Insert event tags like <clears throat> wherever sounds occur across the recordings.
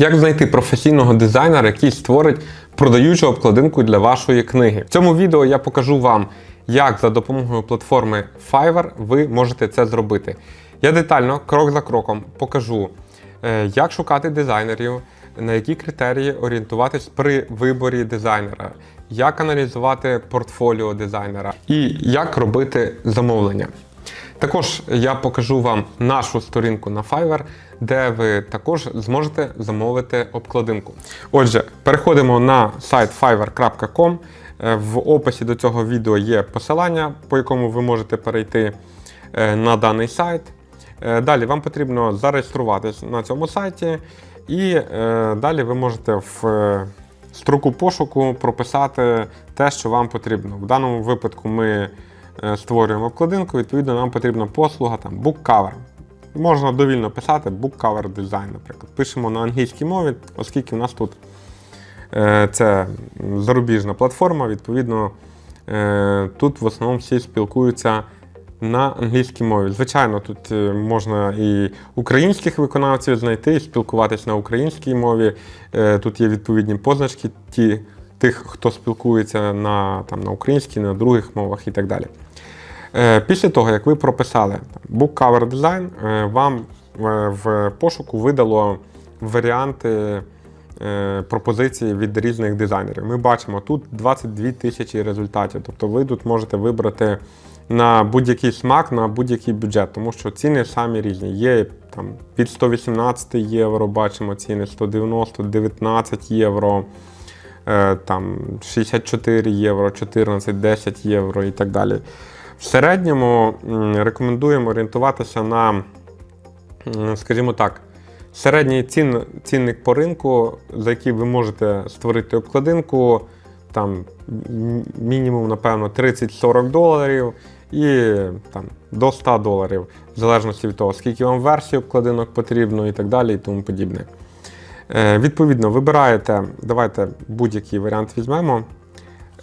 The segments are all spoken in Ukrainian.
Як знайти професійного дизайнера, який створить продаючу обкладинку для вашої книги? В цьому відео я покажу вам, як за допомогою платформи Fiverr ви можете це зробити. Я детально, крок за кроком, покажу, е, як шукати дизайнерів, на які критерії орієнтуватись при виборі дизайнера, як аналізувати портфоліо дизайнера і як робити замовлення. Також я покажу вам нашу сторінку на Fiverr, де ви також зможете замовити обкладинку. Отже, переходимо на сайт fiverr.com. Е, В описі до цього відео є посилання, по якому ви можете перейти е, на даний сайт. Е, Далі вам потрібно зареєструватись на цьому сайті, і далі ви можете в строку пошуку прописати те, що вам потрібно. В даному випадку ми створюємо обкладинку, відповідно, нам потрібна послуга там book cover. Можна довільно писати book cover design, наприклад. Пишемо на англійській мові, оскільки в нас тут е, це зарубіжна платформа, відповідно, е, тут в основному всі спілкуються на англійській мові. Звичайно, тут е, можна і українських виконавців знайти, і спілкуватись на українській мові. Е, Тут є відповідні позначки ті, тих, хто спілкується на, там, на українській, на других мовах і так далі. Е, Після того, як ви прописали Book Cover Design, е, вам е, в пошуку видало варіанти пропозицій від різних дизайнерів. Ми бачимо тут 22 тисячі результатів. Тобто ви тут можете вибрати на будь-який смак, на будь-який бюджет, тому що ціни самі різні. Є там від 118 євро, бачимо ціни 190, 19 євро. Е, Там 64 євро, 14, 10 євро і так далі. В середньому рекомендуємо орієнтуватися на, скажімо так, середній цін, цінник по ринку, за який ви можете створити обкладинку, там мінімум, напевно, 30-40 доларів і там, до 100 доларів, в залежності від того, скільки вам версій обкладинок потрібно і так далі, і тому подібне. Е, відповідно, вибираєте, давайте будь-який варіант візьмемо.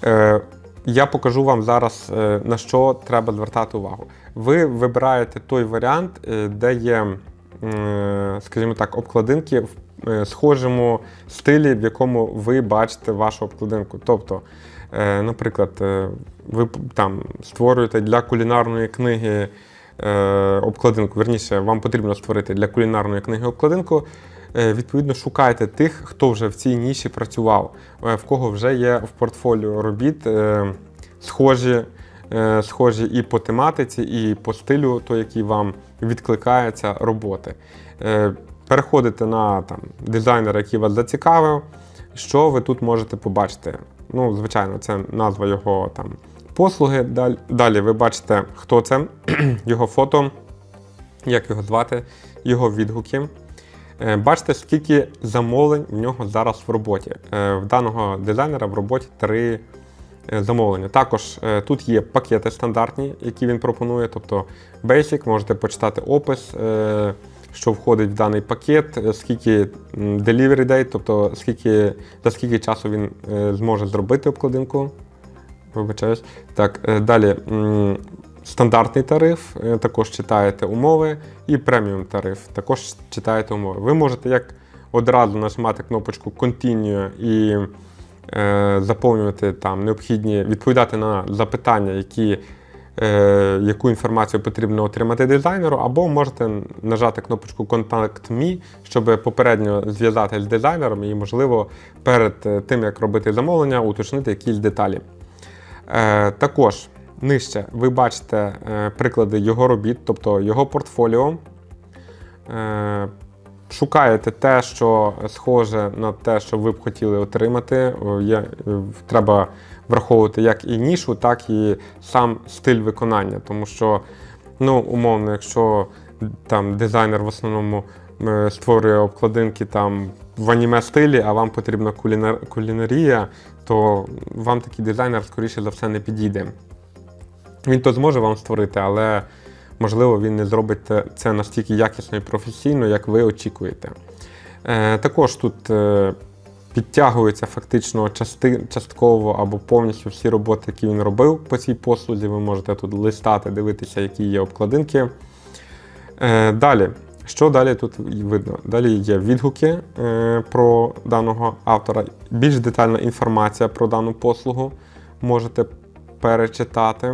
Е, я покажу вам зараз, е, на що треба звертати увагу. Ви вибираєте той варіант, де є, скажімо так, обкладинки в схожому стилі, в якому ви бачите вашу обкладинку. Тобто, наприклад, ви там створюєте для кулінарної книги обкладинку. Верніше, вам потрібно створити для кулінарної книги обкладинку. Е, Відповідно, шукайте тих, хто вже в цій ніші працював, е, в кого вже є в портфоліо робіт е, схожі, схожі і по тематиці, і по стилю, той, який вам відкликається роботи. Переходите на там, дизайнера, який вас зацікавив. Що ви тут можете побачити? Ну, звичайно, це назва його там послуги. Далі ви бачите, хто це, <clears throat> його фото, як його звати, його відгуки. Е, Бачите, скільки замовлень в нього зараз в роботі. Е, В даного дизайнера в роботі три е, замовлення. Також тут є пакети стандартні, які він пропонує. Тобто Basic, можете почитати опис, що входить в даний пакет, скільки delivery date, тобто скільки, за скільки часу він зможе зробити обкладинку. Вибачаюсь. Так, далі. Стандартний тариф, е, також читаєте умови, і преміум тариф, також читаєте умови. Ви можете як одразу нажимати кнопочку Continue і е, заповнювати там необхідні, відповідати на запитання, які, е, яку інформацію потрібно отримати дизайнеру, або можете нажати кнопочку Contact Me, щоб попередньо зв'язатися з дизайнером і, можливо, перед е, тим, як робити замовлення, уточнити якісь деталі. Е, також нижче ви бачите е, приклади його робіт, тобто його портфоліо. Е, шукаєте те, що схоже на те, що ви б хотіли отримати. Е, треба враховувати як і нішу, так і сам стиль виконання. Тому що, ну, умовно, якщо там дизайнер в основному створює обкладинки там в аніме стилі, а вам потрібна кулінар, кулінарія, то вам такий дизайнер, скоріше за все, не підійде. Він то зможе вам створити, але можливо він не зробить це настільки якісно і професійно, як ви очікуєте. Е, також тут е, підтягуються фактично части, частково або повністю всі роботи, які він робив по цій послузі. Ви можете тут листати, дивитися, які є обкладинки. Е, далі, Що далі тут видно? Далі є відгуки про даного автора, більш детальна інформація про дану послугу можете перечитати.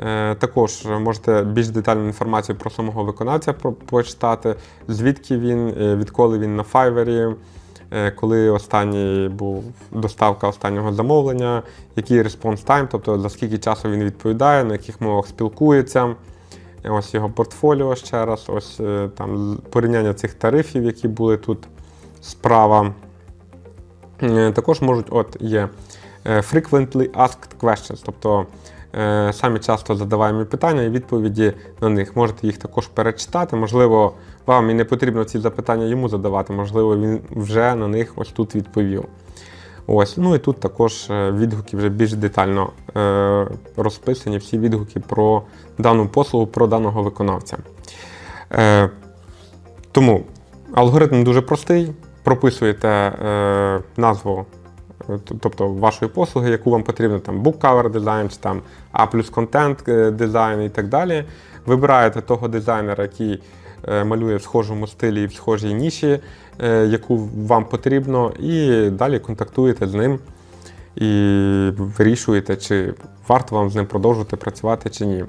Е, Також можете більш детальну інформацію про самого виконавця почитати, звідки він, е, відколи він на Fiverr, е, коли останній був доставка останнього замовлення, який респонс тайм, тобто за скільки часу він відповідає, на яких мовах спілкується. Ось його портфоліо ще раз, ось там порівняння цих тарифів, які були тут справа. Також можуть, от є frequently asked questions, тобто самі часто задаваємо питання і відповіді на них. Можете їх також перечитати. Можливо, вам і не потрібно ці запитання йому задавати, можливо, він вже на них ось тут відповів. Ось, ну і тут також е, відгуки вже більш детально е, розписані, всі відгуки про дану послугу, про даного виконавця. Е, тому алгоритм дуже простий. Прописуєте е, назву, е, тобто вашої послуги, яку вам потрібно, там book cover дизайн, чи там A плюс контент дизайн і так далі. Вибираєте того дизайнера, який е, малює в схожому стилі і в схожій ніші, е, яку вам потрібно, і далі контактуєте з ним і вирішуєте, чи варто вам з ним продовжувати працювати чи ні.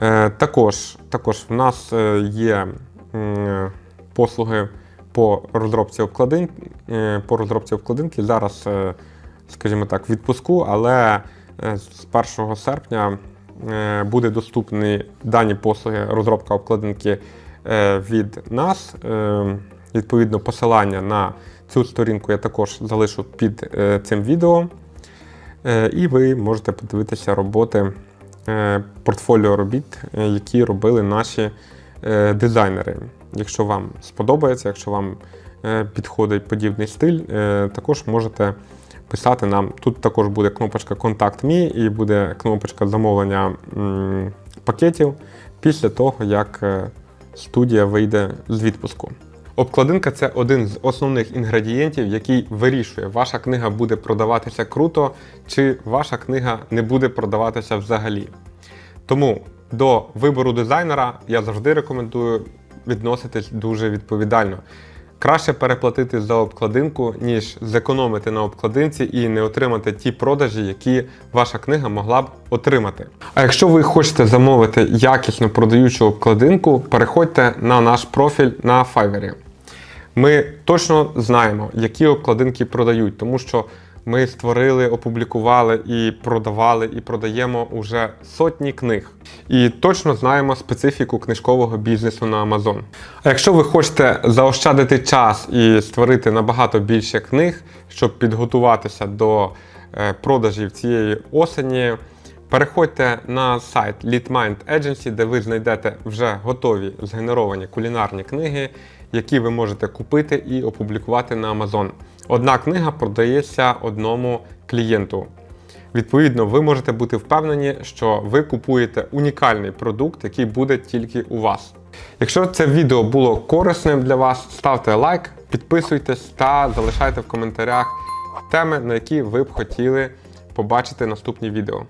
Е, Також, також в нас є послуги по розробці обкладин, е, по розробці обкладинки. Зараз, е, скажімо так, в відпуску, але е, з 1 серпня буде доступні дані послуги розробка обкладинки від нас. Відповідно, посилання на цю сторінку я також залишу під цим відео. І ви можете подивитися роботи портфоліо робіт, які робили наші дизайнери. Якщо вам сподобається, якщо вам е, підходить подібний стиль, е, також можете писати нам. Тут також буде кнопочка Контакт Мі і буде кнопочка замовлення пакетів після того, як е, студія вийде з відпуску. Обкладинка це один з основних інгредієнтів, який вирішує, ваша книга буде продаватися круто, чи ваша книга не буде продаватися взагалі. Тому до вибору дизайнера я завжди рекомендую відноситись дуже відповідально. Краще переплатити за обкладинку, ніж зекономити на обкладинці і не отримати ті продажі, які ваша книга могла б отримати. А якщо ви хочете замовити якісно продаючу обкладинку, переходьте на наш профіль на Fiverr. Ми точно знаємо, які обкладинки продають, тому що ми створили, опублікували і продавали, і продаємо уже сотні книг. І точно знаємо специфіку книжкового бізнесу на Amazon. А якщо ви хочете заощадити час і створити набагато більше книг, щоб підготуватися до е, продажів цієї осені, Переходьте на сайт Leadmind Agency, де ви знайдете вже готові згенеровані кулінарні книги, які ви можете купити і опублікувати на Amazon. Одна книга продається одному клієнту. Відповідно, ви можете бути впевнені, що ви купуєте унікальний продукт, який буде тільки у вас. Якщо це відео було корисним для вас, ставте лайк, підписуйтесь та залишайте в коментарях теми, на які ви б хотіли побачити наступні відео.